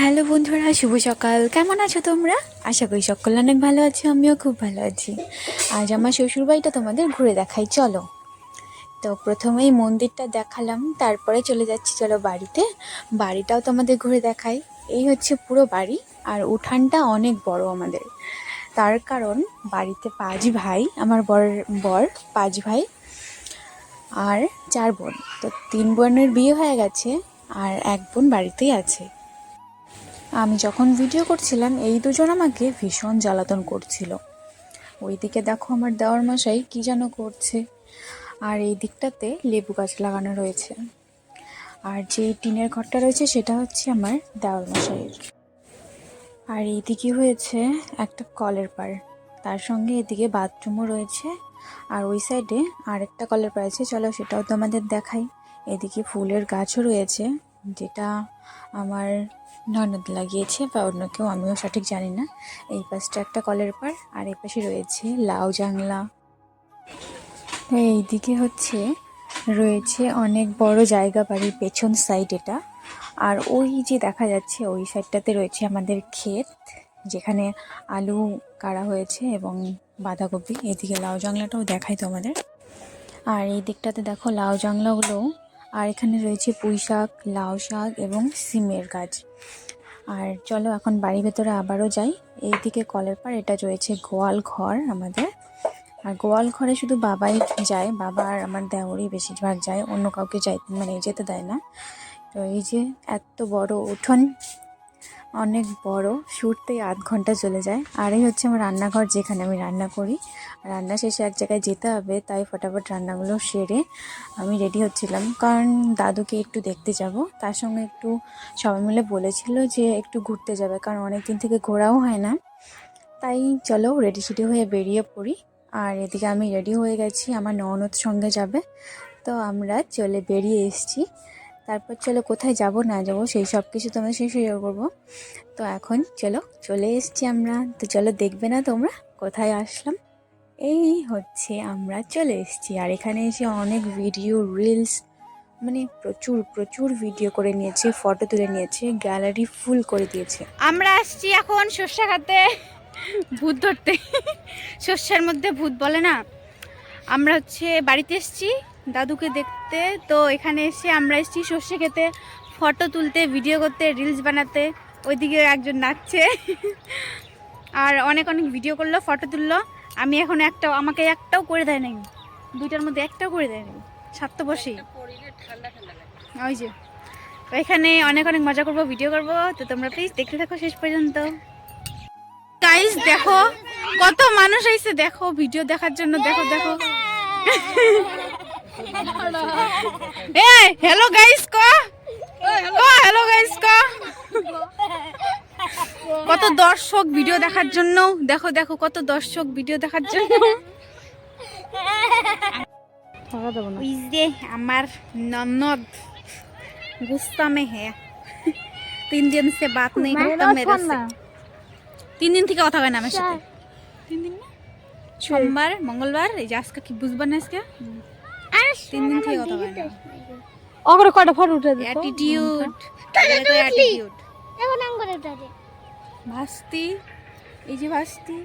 Hello বন্ধুরা, শুভ সকাল। কেমন আছো তোমরা? আশা করি সকল অনেক ভালো আছো, আমিও খুব ভালো আছি। আজ আমার শ্বশুর বাড়িটা তোমাদের ঘুরে দেখাই, চলো। তো প্রথমেই মন্দিরটা দেখালাম, তারপরে চলে যাচ্ছি, চলো বাড়িতে। বাড়িটাও তোমাদের ঘুরে দেখাই। এই হচ্ছে পুরো বাড়ি, আর উঠানটা অনেক বড় আমাদের। তার কারণ, বাড়িতে পাঁচ ভাই, আমার বর বর, পাঁচ ভাই আর চার বোন। তো তিন বোনের বিয়ে হয়ে গেছে, আর এক বোন বাড়িতেই আছে। আমি যখন ভিডিও করছিলাম, এই দুজন আমাকে ভীষণ জ্বালাতন করছিল। ওইদিকে দেখো আমার দেওয়ার মশাই কি যেন করছে। আর এই দিকটাতে লেবু গাছ লাগানো রয়েছে। আর যে টিনের ঘরটা রয়েছে, সেটা হচ্ছে আমার দেওয়ার মশাইয়ের। আর এইদিকে হয়েছে একটা কলের পাড়। তার সঙ্গে এদিকে বাথরুমও রয়েছে। আর ওই সাইডে আরেকটা কলের পাড় আছে। চলো সেটাও তোমাদের দেখাই। এদিকে ফুলের গাছও রয়েছে। যেটা আমার ননদ লাগিয়েছে বা অন্য কেউ, আমিও সঠিক জানি না। এই পাশটা একটা কলের পাড়, আর এই পাশে রয়েছে লাউ জাংলা এইদিকে হচ্ছে, রয়েছে অনেক বড় জায়গা বাড়ির পেছন সাইড এটা। আর ওই যে দেখা যাচ্ছে, ওই সাইডটাতে রয়েছে আমাদের ক্ষেত, যেখানে আলু কাড়া হয়েছে এবং বাঁধাকপি। এদিকে লাউ জাংলাটাও দেখাই তোমাদের। আর এই দিকটাতে দেখো, লাউ জাংলাগুলো আর এখানে রয়েছে পুঁই শাক, লাউ শাক এবং সিমের গাছ। আর চলো এখন বাড়ির ভেতরে আবারও যাই। এইদিকে কলের পার এটা রয়েছে গোয়াল ঘর আমাদের। আর গোয়াল ঘরে শুধু বাবাই যায়, বাবা আর আমার দেওরই বেশিরভাগ যায়, অন্য কাউকে যাই মানে যেতে দেয় না। তো এই যে এত বড় উঠোন অনেক বড় শুটতেই আধ ঘণ্টা চলে যায়। আর এই হচ্ছে আমার রান্নাঘর যেখানে আমি রান্না করি। রান্না শেষে এক জায়গায় যেতে হবে, তাই ফটাফট রান্নাগুলো সেরে আমি রেডি হচ্ছিলাম। কারণ দাদুকে একটু দেখতে যাব। তার সঙ্গে একটু সবাই মিলে বলেছিল যে একটু ঘুরতে যাবে, কারণ অনেক দিন থেকে ঘোরাও হয় না। তাই চলো রেডি সেডি হয়ে বেরিয়ে পড়ি। আর এদিকে আমি রেডি হয়ে গেছি, আমার ননদ সঙ্গে যাবে। তো আমরা চলে বেরিয়ে এসেছি। তারপর চলো কোথায় যাব, না যাব, সেই সব কিছু তোমাদের শেষ শেয়ার করব। তো এখন চলো, চলে এসেছি আমরা। তো চলো দেখবে না তোমরা? কোথায় আসলাম? এই হচ্ছে আমরা চলে এসছি। আর এখানে এসে অনেক ভিডিও রিলস মানে প্রচুর প্রচুর ভিডিও করে নিয়েছে ফটো তুলে নিয়েছে গ্যালারি ফুল করে দিয়েছে। আমরা আসছি এখন শস্য খাতে ভূত ধরতে। শস্যের মধ্যে ভূত বলে না। আমরা হচ্ছে বাড়িতে এসছি। দাদুকে দেখতে। তো এখানে এসে আমরা এসেছি সর্ষে খেতে ফটো তুলতে ভিডিও করতে রিলস বানাতে। ওইদিকে একজন নাচছে। আর অনেক অনেক ভিডিও করল ফটো তুললো। আমি এখন একটাও আমাকে একটাও করে দেয় নাই। দুইটার মধ্যে একটাও করে দেয় নাই। স্বার্থবশী ওই যে। এখানে অনেক অনেক মজা করব ভিডিও করব। তো তোমরা প্লিজ দেখতে থাকো শেষ পর্যন্ত। গাইস দেখো কত মানুষ আইছে। দেখো ভিডিও দেখার জন্য। দেখো দেখো। এ হ্যালো গাইস ক ক হ্যালো গাইস ক কত দর্শক ভিডিও দেখার জন্য দেখো দেখো কত দর্শক ভিডিও দেখার জন্য ওই যে আমার ननद गुस्सा में है तीन दिन से बात नहीं करता मेरे से তিন দিন থেকে কথা হয় না আমার সাথে তিন দিন না সোমবার মঙ্গলবার এই যে আজকে কি বুঝবা না আজকে তিন দিন থেকে কথা হয় না। অগরে কয়টা ফটো উঠে দিত? অ্যাটিটিউড অ্যাটিটিউড এখন আঙ্গুরে উঠে ভাস্তি এই যে ভাস্তি।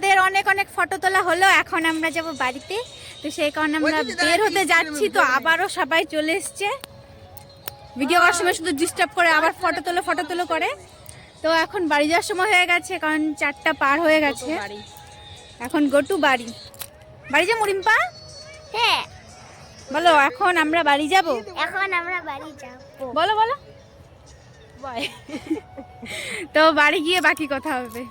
তো অনেক অনেক ফটো তোলা হলো এখন আমরা যাব বাড়িতে। তো সেই কারণে আমরা বের হতে যাচ্ছি তো আবারও সবাই চলে এসছে। ভিডিও করার সময় শুধু ডিস্টার্ব করে আবার ফটো তোলো ফটো তোলো করে। তো এখন বাড়ি যাওয়ার সময় হয়ে গেছে কারণ চারটা পার হয়ে গেছে। এখন গো টু বাড়ি। বাড়ি যা মরিম্পা হ্যাঁ। বলো এখন আমরা বাড়ি যাব? এখন আমরা বাড়ি যাব। বলো বলো। তো বাড়ি গিয়ে বাকি কথা হবে।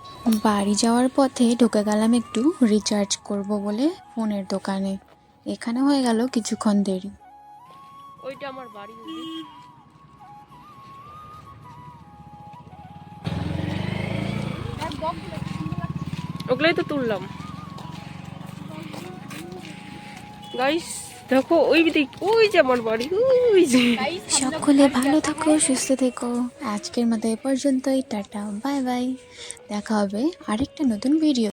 বাড়ি যাওয়ার পথে ঢুকে গেলাম একটু রিচার্জ করব বলে ফোনের দোকানে। এখানে হয়ে গেল কিছুক্ষণ দেরি। ওইটা আমার বাড়ি ওগুলোই তো তুললাম। গাইস দেখো, ওই দিক ওই যে আমার বাড়ি, ওই যে। সকলে ভালো থাকো, সুস্থ থেকো। আজকের মতো এ পর্যন্তই, টাটা, বাই বাই। দেখা হবে আরেকটা নতুন ভিডিও